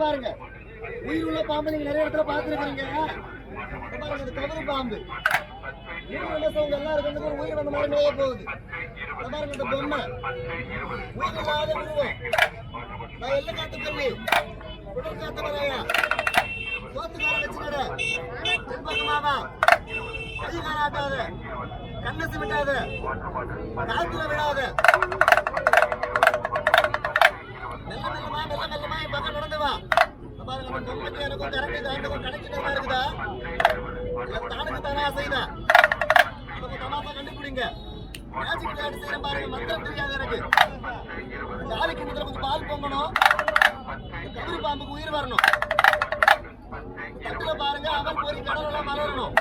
பாருங்க. உயிர் உள்ள பாம்பு நீங்க நிறைய இடத்துல பார்த்துருக்கீங்க பாருங்க இது கவரு பாம்பு. உயிர் உள்ள சவுங்க எல்லாரும் ஒரு உயிர் வந்த மாதிரி மேய போகுது. இத பாருங்க இந்த பொம்மை. உயிர் இல்லாத உருவம். நான் எல்ல காத்து பண்ணி குடல் காத்து வரையா சோத்துக்கார வச்சு நட. பின்பக்கமாவா கைகார ஆட்டாத கண்ணை சிமிட்டாத. காத்துல விடாத மெல்ல மெல்லமா மெல்ல மெல்லமா என் பக்கம் நடந்து வா இங்க பாருங்க நம்ம பொம்மைக்கு எனக்கும் கரண்ட் காண்டுக்கும் கணக்கிட்டு இருக்குதா இல்ல தானுக்கு தானே செய்தா நம்ம தமாசா கண்டுபிடிங்க மேஜிக் விளையாட்டு செய்யறேன் பாருங்க மந்திரம் தெரியாது எனக்கு நாளைக்கு முதல்ல கொஞ்சம் பால் பொங்கணும் இந்த கதிரி பாம்புக்கு உயிர் வரணும் தட்டுல பாருங்க அவன் பொறி கடல் எல்லாம் மலரணும்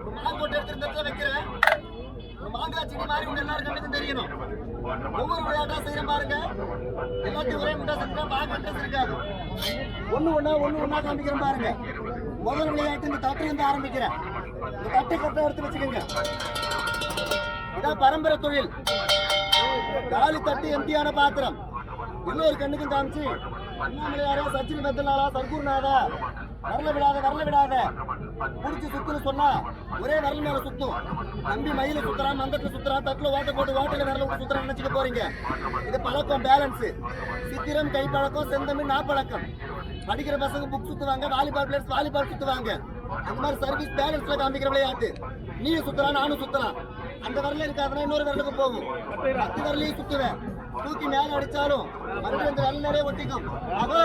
ஒரு மாங்கோட்டை எடுத்து இந்த இடத்துல வைக்கிறேன் ஒரு மாங்காய் எல்லாரும் கண்ணுக்கும் தெரியணும் ஒவ்வொரு விளையாட்டா செய்யறோம் பாருங்க எல்லாத்தையும் ஒரே முட்டா செஞ்சா பார்க்க இருக்காது ஒண்ணு ஒண்ணா ஒண்ணு ஒண்ணா காமிக்கிறேன் பாருங்க முதல் விளையாட்டு இந்த தட்டுல இருந்து ஆரம்பிக்கிறேன் இந்த தட்டு கரெக்டா எடுத்து வச்சுக்கோங்க இதான் பரம்பரை தொழில் காலி தட்டு எம்டியான பாத்திரம். இன்னொரு கண்ணுக்கும் காமிச்சு. அண்ணாமலையாரா சச்சின் மெத்தலாரா சர்க்குருநாதா வரல விடாத வரல விடாத. புடிச்சு சுத்துன்னு சொன்னா ஒரே வரல மேல சுத்தும். தம்பி மயில சுத்துறான் மந்தத்துல சுத்துறான் தட்டுல ஓட்ட போட்டு ஓட்டல வரல விட்டு சுத்துறான்னு போறீங்க. இது பழக்கம் பேலன்ஸ் சித்திரம் கை பழக்கம் செந்தமிழ் நாப்பழக்கம். படிக்கிற பசங்க புக் சுத்துவாங்க வாலிபால் பிளேயர்ஸ் வாலிபால் சுத்துவாங்க. அந்த மாதிரி சர்வீஸ் பேலன்ஸ்ல காமிக்கிற விளையாட்டு. நீ சுத்தலாம் நானும் சுத்தலாம். அந்த வரல இருக்காதுன்னா இன்னொரு வரலுக்கு போகும். பத்து வரலையும் சுத்துவேன். தூக்கி மேல அடிச்சாலும் மறுபடியும் அந்த வரல நிறைய ஒட்டிக்கும். அதோ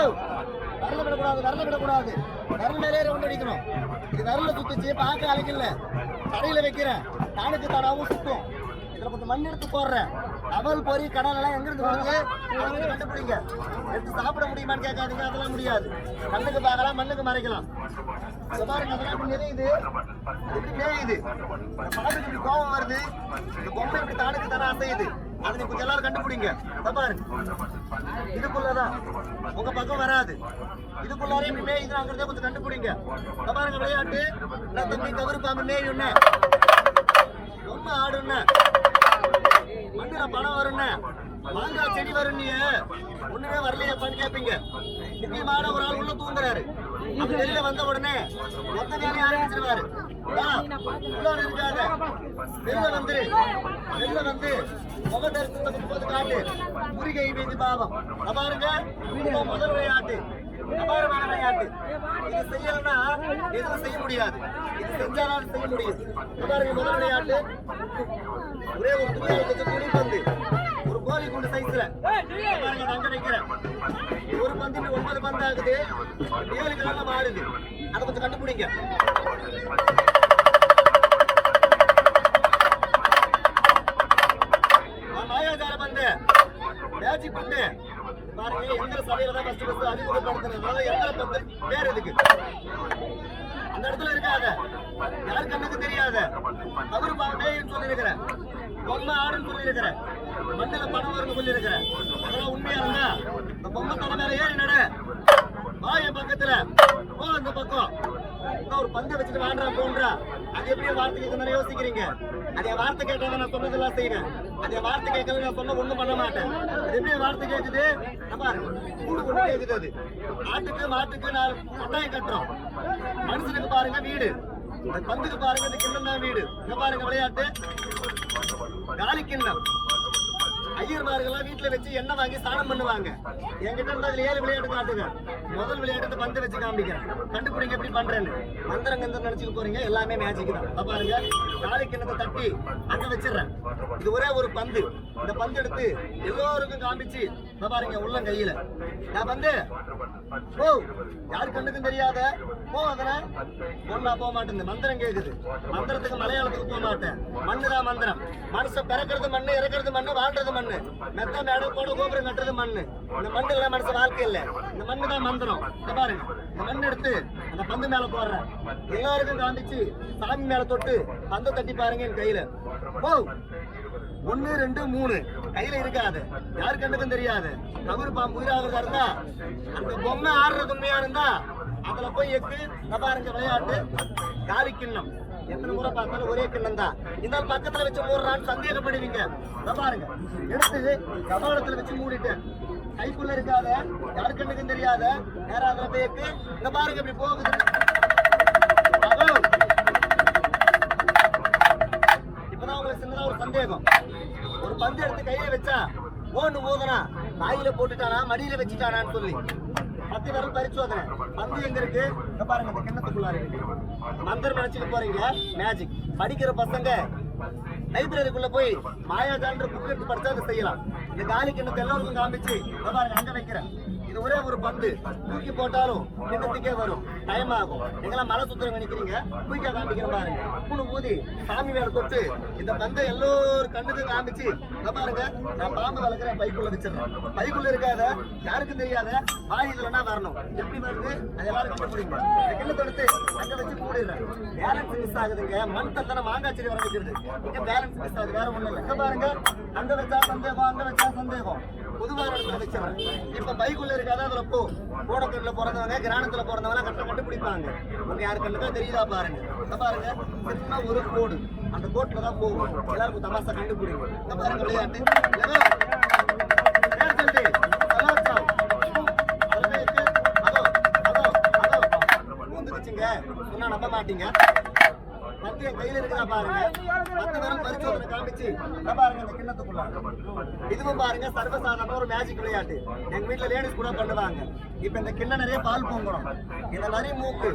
வரல விடக்கூடாது வரல விடக்கூடாது. வரல மேலே ரவுண்ட் அடிக்கணும். இது வரல சுத்துச்சு பார்க்க அழைக்கல கடையில வைக்கிறேன். தானுக்கு தானாவும் சுத்தும். இதுல கொஞ்சம் மண் எடுத்து போடுறேன். அவல் பொறி கடல் எல்லாம் எங்க இருந்து வருது? கண்டுபிடிங்க. எடுத்து சாப்பிட முடியுமான்னு கேட்காதீங்க அதெல்லாம் முடியாது. மண்ணுக்கு பார்க்கலாம் மண்ணுக்கு மறைக்கலாம். பாருங்க அதெல்லாம் நிறையுது எப்படி பாட்டுக்கு இப்படி கோபம் வருது. இந்த பொம்மை இப்படி தானுக்கு தானே அசையுது. அதை கொஞ்சம் எல்லாரும் கண்டுபிடிங்க. பாருங்க. இதுக்குள்ளதான். உங்க பக்கம் வராது. இதுக்குள்ளாரே இப்படி மேயுதுங்கிறத கொஞ்சம் கண்டுபிடிங்க. பாருங்க விளையாட்டு. நான் தம்பி கவரு பாம்பு ரொம்ப பொம்மை வந்து மண்ணுல பணம் வரும்னு மாங்காய் செடி வரும் நீ ஒண்ணுமே வரலையாப்பான்னு கேட்பீங்க முக்கியமான ஒரு ஆள் உள்ள தூங்குறாரு. வெளியில வந்த உடனே மொத்த வேலையை ஆரம்பிச்சிருவாரு. வா, இருக்காத. வெளில வந்துரு. வெளில வந்து முகத்தை எடுத்து போது காட்டு. முருகை மீது பாவம். பாருங்க. இதுதான் முதல் விளையாட்டு. அபாரமான விளையாட்டு. இது செய்யலன்னா எதுவும் செய்ய முடியாது. இது செஞ்சாலும் செய்ய முடியும். பாருங்க முதல் விளையாட்டு. ஒரே ஒரு துணியை வச்சு துணி பந்து. ஒரு கோழி கொண்டு சைஸ்ல பாருங்க நான் அங்க வைக்கிறேன் ஒரு பந்து இப்படி ஒன்பது பந்து ஆகுது. ஏழு கிலோ ஆடுது அதை கொஞ்சம் கண்டுபிடிங்க. ஆ, மாயாஜால பந்து. மேஜிக் பந்து. பாருங்க எந்திர சபையில தான் ஃபர்ஸ்ட் ஃபர்ஸ்ட் அறிமுகப்படுத்துறதுனால எந்திர பந்து பேர் இதுக்கு அந்த இடத்துல இருக்காத. யார் கண்ணுக்கு தெரியாத? அவரு மேயின்னு சொல்லியிருக்கிறேன் பொம்மை ஆடுன்னு சொல்லியிருக்கிறேன் மண்ணில பணம் வரும்னு சொல்லியிருக்கிறேன் அதெல்லாம் உண்மையா இருந்தா? இந்த பொம்மை தலை மேல ஏறி நட. வா என் பக்கத்துல. போ அந்த பக்கம். இன்னும் ஒரு பந்தை வச்சுட்டு வாண்டா போன்றா அது எப்படி வார்த்தை கேட்க யோசிக்கிறீங்க? அதே வார்த்தை கேட்டாதான் நான் சொன்னதெல்லாம் செய்வேன். அதே வார்த்தை கேட்கல நான் சொன்ன ஒண்ணும் பண்ண மாட்டேன். அது எப்படி வார்த்தை கேக்குது கூடு கொண்டு கேக்குது ஆட்டுக்கு மாட்டுக்கு நான் கட்டாயம் கட்டுறோம். மனுஷனுக்கு பாருங்க வீடு. இந்த பந்துக்கு பாருங்க இந்த கிண்ணம் தான் வீடு. இங்க பாருங்க விளையாட்டு. காலி கிண்ணம். ஐயர்மார்கள்லாம் வீட்டுல வச்சு எண்ணெய் வாங்கி ஸ்நானம் பண்ணுவாங்க. என்கிட்ட இருந்து அதுல ஏழு விளையாட்டு காட்டுங்க. முதல் விளையாட்டு இந்த பந்து வச்சு காமிக்கிறேன். கண்டுபிடிங்க எப்படி பண்றேன்னு. மந்திரம் கந்தம் நினைச்சுக்க போறீங்க எல்லாமே மேஜிக் தான். பாருங்க காலி கிண்ணத்தை தட்டி அங்க வச்சிடுறேன். இது ஒரே ஒரு பந்து. இந்த பந்து எடுத்து எல்லோருக்கும் காமிச்சு இந்த பாருங்க உள்ள கையில. நான் வந்து ஓ யாரு கண்ணுக்கும் தெரியாத? போ அதனை. ஒன்னா போக மாட்டேன் மந்திரம் கேக்குது. மந்திரத்துக்கு மலையாளத்துக்கு போக மாட்டேன். மண்ணுதான் மந்திரம். மனுஷன் பிறக்கிறது மண்ணு இறக்கிறது மண்ணு வாழ்றது மண்ணு. மெத்த மேடம் போட கோபுரம் கட்டுறது மண்ணு. இந்த மண்ணு இல்ல மனுஷன் வாழ்க்கை இல்ல. இந்த மண்ணு தான் மந்திரம். இந்த பாருங்க. இந்த மண் எடுத்து அந்த பந்து மேல போடுறேன். எல்லாருக்கும் காமிச்சு சாமி மேல தொட்டு பந்தை தட்டி பாருங்க என் கையில. ஓ ஒன்னு ரெண்டு மூணு. கையில இருக்காது. யாரு கண்டுக்கும் தெரியாது. கபரு பாம்பு உயிராகிறதா இருந்தா அந்த பொம்மை ஆடுறது உண்மையா இருந்தா அதுல போய் எக்கு இந்த விளையாட்டு காலி கிண்ணம். எத்தனை முறை பார்த்தாலும் ஒரே கிண்ணம் தான். இந்த பக்கத்துல வச்சு மூடுறான்னு சந்தேகப்படுவீங்க. பாருங்க. எடுத்து கபாலத்துல வச்சு மூடிட்டேன் கைக்குள்ள இருக்காத யாரு கண்ணுக்கும் தெரியாத நேராத பேக்கு இந்த பாருங்க இப்படி போகுது. இப்பதான் உங்களுக்கு சின்னதா ஒரு சந்தேகம். பந்து எடுத்து கையில வச்சா ஓன்னு ஊதுனா வாயில போட்டுட்டானா மடியில வச்சுட்டானான்னு சொல்லி. பத்து பேரும் பரிசோதனை பந்து எங்க இருக்கு? இங்க பாருங்க இந்த கிண்ணத்துக்குள்ளாரு மந்திரம் நினைச்சுட்டு போறீங்க? மேஜிக் படிக்கிற பசங்க லைப்ரரிக்குள்ள போய் மாயாஜான்ற புக் எடுத்து படிச்சா அதை செய்யலாம். இந்த காலி கிண்ணத்தை எல்லாருக்கும் காமிச்சு பாருங்க அங்க வைக்கிறேன். இது ஒரே ஒரு பந்து. தூக்கி போட்டாலும் கிண்ணத்துக்கே வரும். டைம் ஆகும் எங்கெல்லாம் மலை சுத்திரம் நினைக்கிறீங்க? குயிக்கா காமிக்கிற பாருங்க மூணு ஊதி சாமி மேல தொட்டு இந்த பந்தை எல்லோரும் கண்ணுக்கு காமிச்சு இங்க பாருங்க நான் பாம்பு வளர்க்குறேன் பைக்குள்ள வச்சிடறேன். பைக்குள்ள இருக்காத யாருக்கும் தெரியாத வாய் இதுலன்னா வரணும். எப்படி வருது? அது எல்லாரும் கண்டுபிடிங்க. இந்த கிண்ணத்தை அங்க வச்சு மூடிடுறேன். பேலன்ஸ் மிஸ் ஆகுதுங்க. மண் தந்தன மாங்காய் செடி வர வைக்கிறது. இங்க பேலன்ஸ் மிஸ் ஆகுது வேற ஒண்ணும் இல்லை. இங்க பாருங்க அங்க வச்சா சந்தேகம் அங்க வச்சா சந்தேகம். பொதுவான இடத்துல இப்ப பைக்குள்ள இருக்காத அதுல போ. கோடக்கல்ல பிறந்தவங்க கிராமத்துல பிறந்தவங்க கஷ்டப்பட்டு கண்டுபிடிப்பாங்க. உங்க யாரு கண்ணுக்கா தெரியுதா பாருங்க. பாருங்க சின்ன ஒரு கோடு. அந்த கோட்டில் தான் போகும். எல்லாருக்கும் தமாசா கண்டுபிடிங்க. இந்த பாருங்க விளையாட்டு. ஏதோ சொன்னா நம்ப மாட்டீங்க. பத்து என் கையில இருக்கிறா பாருங்க. பத்து பேரும் பரிசோதனை காமிச்சு. பாருங்க இந்த கிண்ணத்துக்குள்ள. இதுவும் பாருங்க சர்வசாதாரண ஒரு மேஜிக் விளையாட்டு. எங்க வீட்டுல லேடிஸ் கூட பண்ணுவாங்க. இப்ப இந்த கிண்ண நிறைய பால் பொங்கணும் இந்த நரி மூக்கு?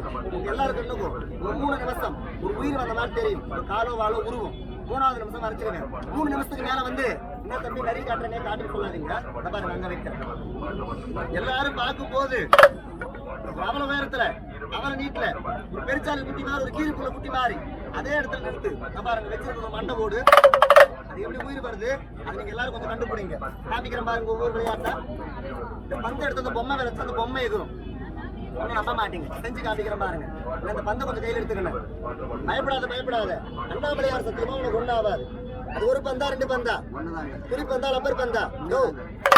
எல்லாரும் கண்ணுக்கும் ஒரு மூணு நிமிஷம். ஒரு உயிர் வந்த மாதிரி தெரியும். ஒரு காலோ வாழோ உருவம். மூணாவது நிமிஷம் வரைச்சிருங்க மூணு நிமிஷத்துக்கு மேல வந்து இன்னும் தம்பி நரி காட்டுறேன் காட்டுன்னு சொல்லாதீங்க. பாருங்க அங்க வைக்கிறேன். எல்லாரும் பார்க்கும் போது அவ்வளவு உயரத்துல அவல நீட்ல ஒரு பெருச்சாலி குட்டி மாதிரி ஒரு கீரிப்புள்ள குட்டி மாதிரி அதே இடத்துல நிறுத்து. பாருங்க வச்சிருக்க மண்டை போடு அது எப்படி உயிர் வருது? அது நீங்க எல்லாரும் கொஞ்சம் கண்டுபிடிங்க. காமிக்கிற பாருங்க ஒவ்வொரு விளையாட்டா. இந்த பந்து எடுத்து அந்த பொம்மை வச்சு அந்த பொம்மை எதுவும். ஒன்றும் நம்ப மாட்டீங்க. செஞ்சு காமிக்கிறேன் பாருங்க. இந்த பந்தை கொஞ்சம் கையில் எடுத்துக்கணும் பயப்படாத பயப்படாத. அண்ணாமலையார் சத்தியமா உனக்கு ஒன்றும் ஆகாது அது ஒரு பந்தா ரெண்டு பந்தா. குறி பந்தா ரப்பர் பந்தா. யோ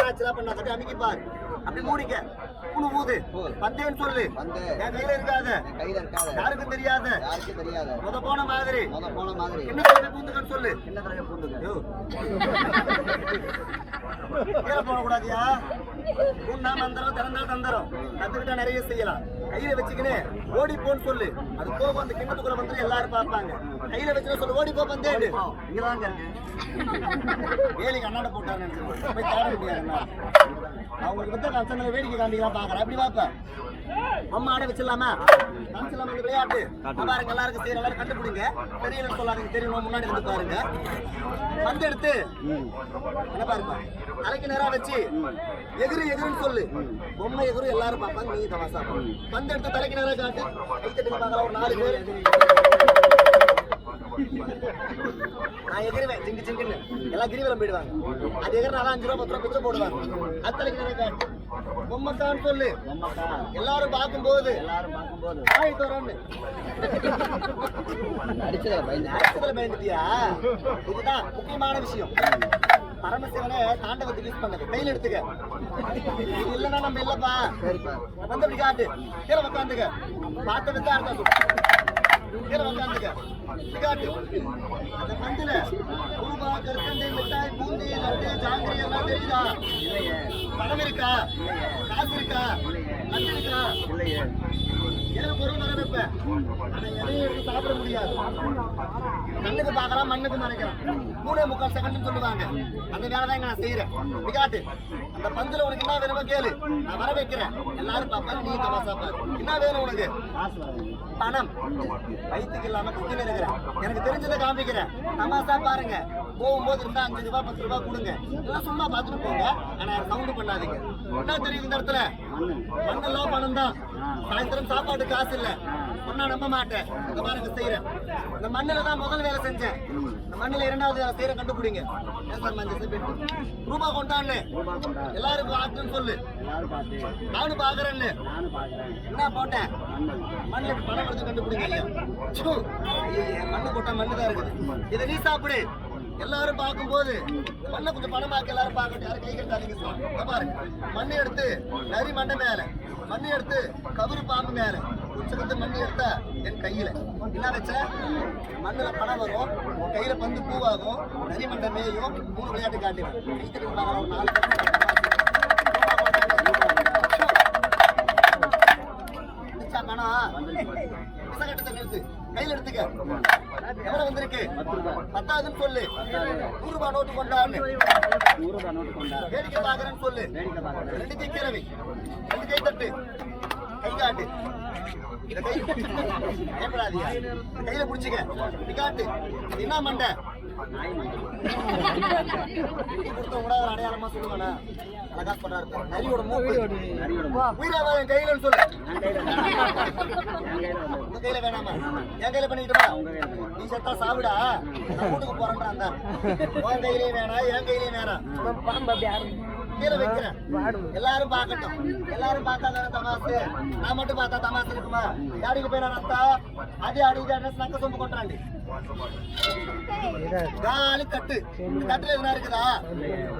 ஆச்சுலா பண்ணா? அப்படி அமைக்கி பாரு. அப்படி மூடிக்க. புழு ஊது. பந்தேன்னு சொல்லு. என் கையில இருக்காத. என் கையில இருக்காது. யாருக்கும் தெரியாத. முத போன மாதிரி. முத போன மாதிரி. என்ன கையில பூந்துக்கன்னு சொல்லு. என்ன தடவை பூந்துக்க. கீழே போடக்கூடாதியா உண்ணா மந்திரம் திறந்தா தந்திரம். கத்துக்கிட்டா நிறைய செய்யலாம். கையில வச்சுக்கின்னு ஓடி போன்னு சொல்லு. அது போக அந்த கிண்ணத்துக்குள்ள வந்து எல்லாரும் பார்ப்பாங்க. கையில வச்சுன்னு சொல்லு ஓடி போ பந்தேடு இங்கதாங்க வேலிக்கு அண்ணாட போட்டாரு போய் தேட முடியாதுண்ணா அவங்களுக்கு வந்து நான் சொன்ன வேடிக்கை காமிக்கலாம் பாக்குறேன் அப்படி பார்ப்பேன். அம்மா ஆட வச்சிடலாமா? காமிச்சிடலாமா இந்த விளையாட்டு? பாருங்க எல்லாருக்கும் சரி எல்லாரும் கண்டுபிடிங்க. தெரியலன்னு சொல்லாதீங்க தெரியணும் முன்னாடி வந்து பாருங்க. பந்து எடுத்து. என்ன பாருப்பா? தலைக்கு நேரா வச்சு எகிரு எகிருன்னு சொல்லு. பொம்மை எகிரு எல்லாரும் பார்ப்பாங்க. நீ தமாசா பந்து எடுத்து தலைக்கு நேரா காட்டு. கை தட்டுங்க பார்க்கலாம் ஒரு நாலு பேர். நான் எகிருவேன். ஜிங்கு ஜிங்குன்னு எல்லாம் கிரிவலம் போயிடுவாங்க. அது எகிர அஞ்சு ரூபா பத்து ரூபா பிச்சை போடுவாங்க. அது தலைக்கு நேரா காட்டு. பொம்மைத்தான் சொல்லு. எல்லாரும் பார்க்கும்போது. எல்லாரும் பார்க்கும்போது ஆய் தோறன்னு அடிச்சதுல பயந்துட்டியா? இதுதான் முக்கியமான விஷயம். பரமசிவனே தாண்டவத்துக்கு யூஸ் பண்ணது. கையில் எடுத்துக்க. இது இல்லைன்னா நம்ம இல்லப்பா. சரிப்பா வந்து அப்படி காட்டு கீழே உட்காந்துக்க பார்த்த வச்சா அர்த்தம் கீழே உட்காந்துக்க காட்டு அந்த பந்துல ரூபா கற்கண்டை மிட்டாய் பூந்தி லட்டு ஜாங்கிரி எல்லாம் தெரியுதா? பணம் இருக்கா? காசு இருக்கா? லட்டு இருக்கா? இல்லையே எனக்கு பொருள் வர அந்த எதையும் எடுத்து சாப்பிட முடியாது. கண்ணுக்கு பார்க்கலாம் மண்ணுக்கு மறைக்கலாம் மூணே முக்கால் செகண்ட் சொல்லுவாங்க. அந்த வேலை தான் நான் செய்யறேன் விகாட்டு அந்த பந்துல உனக்கு என்ன வேணுமோ கேளு. நான் வர வைக்கிறேன். எல்லாரும் பாப்பாரு நீ தமாசா பாரு. என்ன வேணும் உனக்கு? பணம். வயிற்றுக்கு இல்லாம குத்தின்னு இருக்கிறேன். எனக்கு தெரிஞ்சதை காமிக்கிறேன். தமாசா பாருங்க. போகும்போது இருந்தா அஞ்சு ரூபாய் பத்து ரூபாய் கொடுங்க. இதெல்லாம் சும்மா பார்த்துட்டு போங்க. ஆனா சவுண்ட் பண்ணாதீங்க. என்ன தெரியும் இந்த இடத்துல? மண்ணெல்லாம் பணம் தான். சாயந்தரம் சாப்பாடு காசு இல்ல. ஒன்னா நம்ப மாட்டேன். இந்த பாருங்க செய்யறேன் இந்த மண்ணில தான் முதல் வேலை செஞ்சேன். இந்த மண்ணில இரண்டாவது வேலை செய்யற கண்டுபிடிங்க. ஏன் சார் மஞ்சள் சிமெண்ட் ரூபா கொண்டான்னு ரூபா கொண்டா சொல்லு. நானும் பாக்குறேன்னு என்ன போட்டேன் மண்ணு மண்ணுல பணம் கொடுத்து கண்டுபிடிங்க ஐயா. ச்சூ, மண்ணு போட்டா மண்ணு தான் இருக்குது. இதை நீ சாப்பிடு. எல்லாரும் பார்க்கும்போது மண்ணை கொஞ்சம் பணமாக்க எல்லாரும் பார்க்கணும் யாரும் கை கட்டாதீங்க பாரு இங்க மண்ணை எடுத்து நரி மண்டை மேல. மண்ணை எடுத்து கபரு பாம்பு மேல. உச்சகத்து மண் எடுத்தா என் கையில. என்ன வச்ச மண்ணுல பணம் வரும் உன் கையில பந்து பூவாகும் நரி மேயும் மூணு விளையாட்டு காட்டுவேன் கை தட்டி பார்க்கலாம் ஒரு நாலு வந்துச்சா நிறுத்து. கையில் எடுத்துக்க. எவ்வளவு வந்திருக்கு? பத்தாவதுன்னு சொல்லு. நூறு ரூபாய் நோட்டு கொண்டான்னு. நூறு ரூபாய் நோட்டு கொண்டா வேடிக்கை பாக்குறேன்னு சொல்லு. ரெண்டு கை ரெண்டு கை தட்டு. கை காட்டு கை. பயப்படாதீங்க. கையில புடிச்சுக்க. காட்டு என்ன மண்டை? கொடுத்த அடையாளமா சொல்லுவானா? அழகா பண்றாரு நரியோட மூக்கு. உயிராவா என் கையிலன்னு சொல்லு. உங்க கையில வேணாமா? என் கையில பண்ணிக்கிட்டுமா நீ செத்தா சாவிடா. வீட்டுக்கு போறேன்றான் உன் கையிலயும் வேணாம் என் கையிலயும் வேணாம். கீழே வைக்கிறேன். எல்லாரும் பார்க்கட்டும். எல்லாரும் பார்த்தா தமாசு? நான் மட்டும் பார்த்தா தமாசு இருக்குமா? யாருக்கு போய் நான் அத்தா அது அடி நக்க சொம்பு கொட்டுறாண்டி. காலி தட்டு இந்த தட்டுல எதுனா இருக்குதா?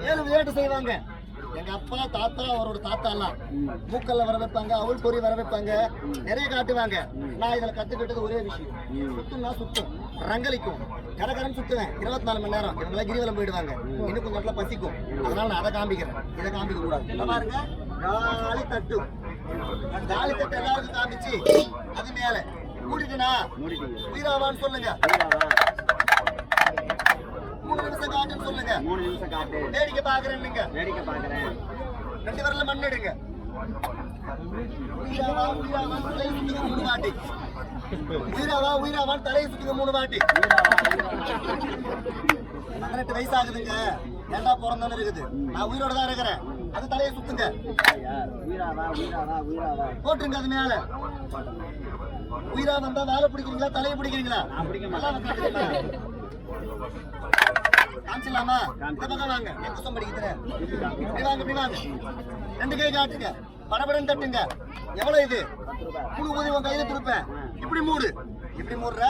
ஏழு விளையாட்டு செய்வாங்க. எங்க அப்பா தாத்தா அவரோட தாத்தா எல்லாம். மூக்கல்ல வர வைப்பாங்க அவள் பொறி வர வைப்பாங்க நிறைய காட்டுவாங்க. நான் இதுல கத்துக்கிட்டது ஒரே விஷயம். சுத்தம்னா சுத்தம். ரங்கலிக்கும் கடகரன்னு சுத்துவேன். இருபத்தி நாலு மணி நேரம். இவங்களாம் கிரிவலம் போயிடுவாங்க. இன்னும் கொஞ்சம் இடத்துல பசிக்கும். அதனால நான் அதை காமிக்கிறேன். இதை காமிக்க கூடாது பாருங்க. காலி தட்டு. காலி தட்டு எல்லாருக்கும் காமிச்சு அது மேல. மூடிட்டுனா. உயிராவான்னு சொல்லுங்க? மூணு நிமிஷம் காட்டுன்னு சொல்லுங்க. மூணு நிமிஷம் காட்டு. வேடிக்கை பாக்குறேன்னுங்க வேடிக்கை பார்க்குறேன். ரெண்டு விரல்ல மண் எடுங்க. உயிராவா உயிராவா தலையை சுத்துங்க மூணு வாட்டி. உயிராவா உயிராவா தலையை சுத்துங்க மூணு வாட்டி. பதினெட்டு வயசு ஆகுதுங்க ஏண்டா பிறந்தோன்னு இருக்குது. நான் உயிரோட தான் இருக்கிறேன். அது தலையை சுத்துங்க. போட்டுருங்க அது மேல. உயிரா வந்தா வேலை பிடிக்கிறீங்களா தலையை பிடிக்கிறீங்களா? நல்லா காமிச்சிடலாமா? இந்த பக்கம் வாங்க. எந்த புத்தகம் படிக்கிறேன் இப்படி வாங்க இப்படி வாங்க. ரெண்டு கை காட்டுங்க. படபடன்னு தட்டுங்க. எவ்வளவு இது? பத்து ரூபாய் உன் கையில திருப்பேன். இப்படி மூடு. இப்படி மூடுற?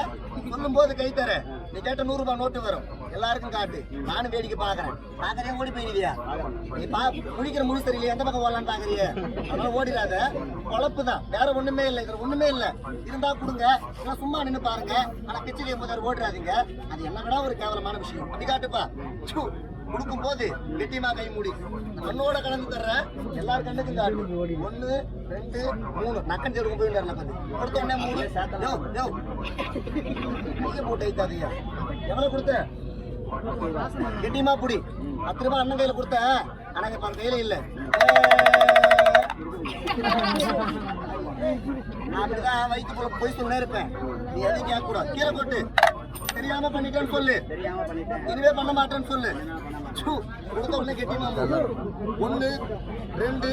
சொல்லும் போது கை தர. நீ கேட்ட நூறு ரூபாய் நோட்டு வரும். எல்லாருக்கும் காட்டு. நானும் வேடிக்கை பாக்குறேன் பாக்குறேன் ஓடி போயிருவியா நீ பா குளிக்கிற முழு சரியில்லையா எந்த பக்கம் ஓடலான்னு பாக்குறிய அதனால ஓடிடாத. குழப்பு தான். வேற ஒண்ணுமே இல்லை. இதுல ஒண்ணுமே இல்லை. இருந்தா கொடுங்க. இல்ல சும்மா நின்னு பாருங்க. ஆனா பிச்சை போதாரு ஓடுறாதீங்க அது என்ன விட ஒரு கேவலமான விஷயம்? அப்படி காட்டுப்பா. கொடுக்கும் போது கெட்டியமா கை மூடி. மண்ணோட கலந்து தர்ற எல்லாரும் கண்ணுக்கும் காட்டு ஒண்ணு ரெண்டு மூணு. நக்கன் செடுக்கும் போய் நேரம் கொடுத்த என்ன மூணு யோ, போட்டு வைத்தாதையா எவ்வளவு கொடுத்த? கெட்டியமா புடி. பத்து ரூபாய் அண்ணன் கையில கொடுத்த. ஆனா இப்ப அந்த கையில இல்ல. நான் அப்படிதான் வயிற்று போய் சொல்லே இருப்பேன். நீ எதையும் கேட்க கூடாது கீழே போட்டு. தெரியாம பண்ணிட்டேன்னு சொல்லு. தெரியாம பண்ணிட்டேன் இனிமே பண்ண மாட்டேன்னு சொல்லு. கொடுத்த உடனே கெட்டியமா மூடு. ஒண்ணு ரெண்டு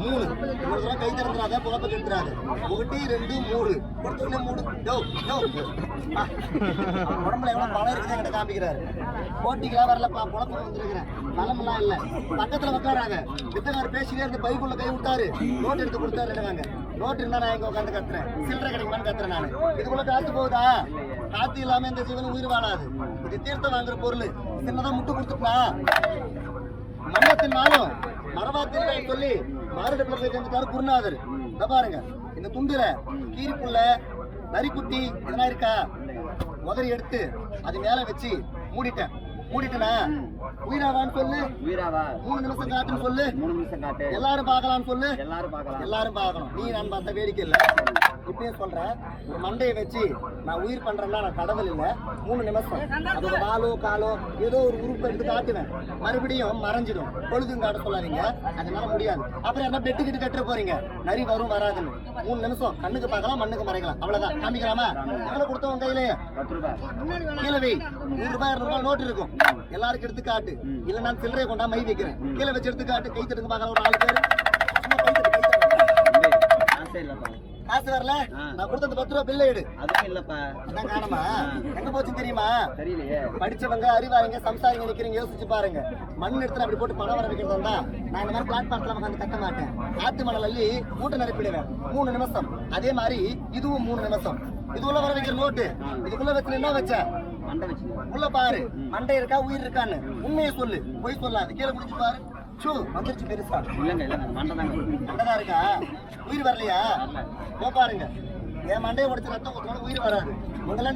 மூணு. ஒரு தடவை கை திறந்துடாத புகப்ப கெடுத்துறாது ஒட்டி ரெண்டு மூணு. கொடுத்த உடனே மூடு யோ யோ. உடம்புல எவ்வளோ பணம் இருக்குது என்கிட்ட காமிக்கிறாரு. போட்டிக்கெல்லாம் வரலப்பா குழப்பம் வந்திருக்கிறேன். பணமெல்லாம் இல்லை. பக்கத்தில் உட்காராங்க. வித்தகார் பேசிட்டே இருந்து பைக்குள்ள கை விட்டாரு. நோட் எடுத்து கொடுத்தாரு என்னவாங்க நோட் இருந்தா நான் இங்க உட்காந்து கத்துறேன். சில்லறை கிடைக்குமான்னு கத்துறேன் நான். இதுக்குள்ள காத்து போகுதா? காத்து இல்லாம இந்த ஜீவன் உயிர் வாழாது. இது தீர்த்தம் வாங்குற பொருள். சின்னதா முட்டு கொடுத்துப்பா மன்னத்தினாலும் மரபாத்தின் சொல்லி மாரடைப்புல போய் செஞ்சுட்டாரு குருநாதர். இத பாருங்க. இந்த துண்டுல கீரிப்புள்ள நரிக்குட்டி இதெல்லாம் இருக்கா? உதறி எடுத்து அது மேல வச்சு மூடிட்டேன். மூடிட்டேனா உயிராவான்னு சொல்லு. உயிராவா? மூணு நிமிஷம் காட்டுன்னு சொல்லு. மூணு நிமிஷம் காட்டு எல்லாரும் பார்க்கலாம்னு சொல்லு. எல்லாரும் பார்க்கலாம். எல்லாரும் பார்க்கணும். நீ நான் பார்த்த வேடிக்கை இல்லை. இப்பயே சொல்றேன். ஒரு மண்டையை வச்சு நான் உயிர் பண்றேன்னா நான் கடவுள் இல்லை. மூணு நிமிஷம். அதோட வாலோ காலோ ஏதோ ஒரு உறுப்பை எடுத்து காட்டுவேன். மறுபடியும் மறைஞ்சிடும். பொழுதும் காட்ட சொல்லாதீங்க. அதனால முடியாது. அப்புறம் என்ன பெட்டு கிட்டு கட்டுற போறீங்க? நரி வரும் வராதுன்னு. மூணு நிமிஷம். கண்ணுக்கு பார்க்கலாம் மண்ணுக்கு மறைக்கலாம். அவ்வளவுதான். காமிக்கலாமா? எவ்வளவு கொடுத்தவங்க கையிலே? கீழே வை. நூறு ரூபாய் இருநூறு ரூபாய் நோட்டு இருக்கும். எல்லாருக்கும் எடுத்து காட்டு. இல்ல நான் சில்லறையை கொண்டா மை வைக்கிறேன். கீழே வச்சு எடுத்து காட்டு. கை தட்டுங்க பார்க்கலாம் ஒரு நாலு பேர். சும்மா கை தட்டு, கை தட்டு. காசு வரல. நான் கொடுத்த பத்து ரூபா பில்லை எடு. அதுவும் இல்லப்பா. அதான் காணுமா? எங்க போச்சுன்னு தெரியுமா? தெரியலையே. படிச்சவங்க அறிவாரிங்க சம்சாரிங்க நிக்கிறீங்க யோசிச்சு பாருங்க. மண் எடுத்து அப்படி போட்டு பணம் வர வைக்கிறதா நான் இந்த மாதிரி பிளாட்ஃபார்ம்ல உட்காந்து கட்ட மாட்டேன். காத்து மணல் அள்ளி மூட்டை நிரப்பிடுவேன் மூணு நிமிஷம். அதே மாதிரி இதுவும் மூணு நிமிஷம். இதுக்குள்ள வர வைக்கிற நோட்டு இதுக்குள்ள வச்சு என்ன வச்ச? உள்ள பாரு. மண்டை இருக்கா உயிர் இருக்கான்னு. உண்மையை சொல்லு. பொய் சொல்லாது. கீழே குடிச்சு பாரு. சூ வந்துருச்சு பெருசா. இல்லைங்க இல்லைங்க மண்டை தாங்க மண்டதா இருக்கா? உயிர் வரலையா? போ பாருங்க. என் மண்டையை உடைச்சு ரத்தம் ஊத்தோட உயிர் வராது.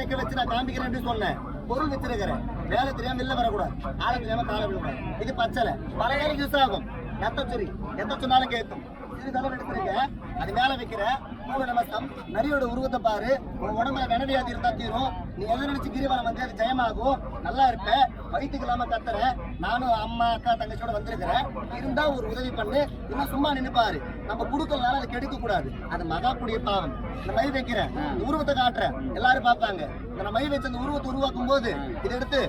நிக்க வச்சு நான் காமிக்கிறேன் சொன்னேன். பொருள் வச்சிருக்கிறேன். வேலை தெரியாம வெளில வரக்கூடாது. ஆள தெரியாம கால விடக்கூடாது இது பச்சலை. பல வேலைக்கு யூஸ் ஆகும். ரத்தம் சொறி எத்த சொன்னாலும் கேட்கும். இது தலை எடுத்திருக்க அது மேல வைக்கிற மூணு நமஸ்தம் நரியோட உருவத்தை பாரு. உன் உடம்புல வெனவியாதி இருந்தா தீரும். நீ எதை நினைச்சு கிரிவலம் வந்து அது ஜெயமாகும்? நல்லா இருப்ப. வயிற்றுக்கு இல்லாம கத்துற. நானும் அம்மா அக்கா தங்கச்சியோட வந்திருக்கிறேன். இருந்தா ஒரு உதவி பண்ணு. இன்னும் சும்மா நின்னு பாரு. நம்ம குடுக்கலனால அதை கெடுக்க கூடாது. அது மகா புடிய பாவம். இந்த மை வைக்கிறேன் இந்த உருவத்தை காட்டுறேன் எல்லாரும் பார்ப்பாங்க. இந்த மை வச்சு அந்த உருவத்தை உருவாக்கும் போது இதை எடுத்து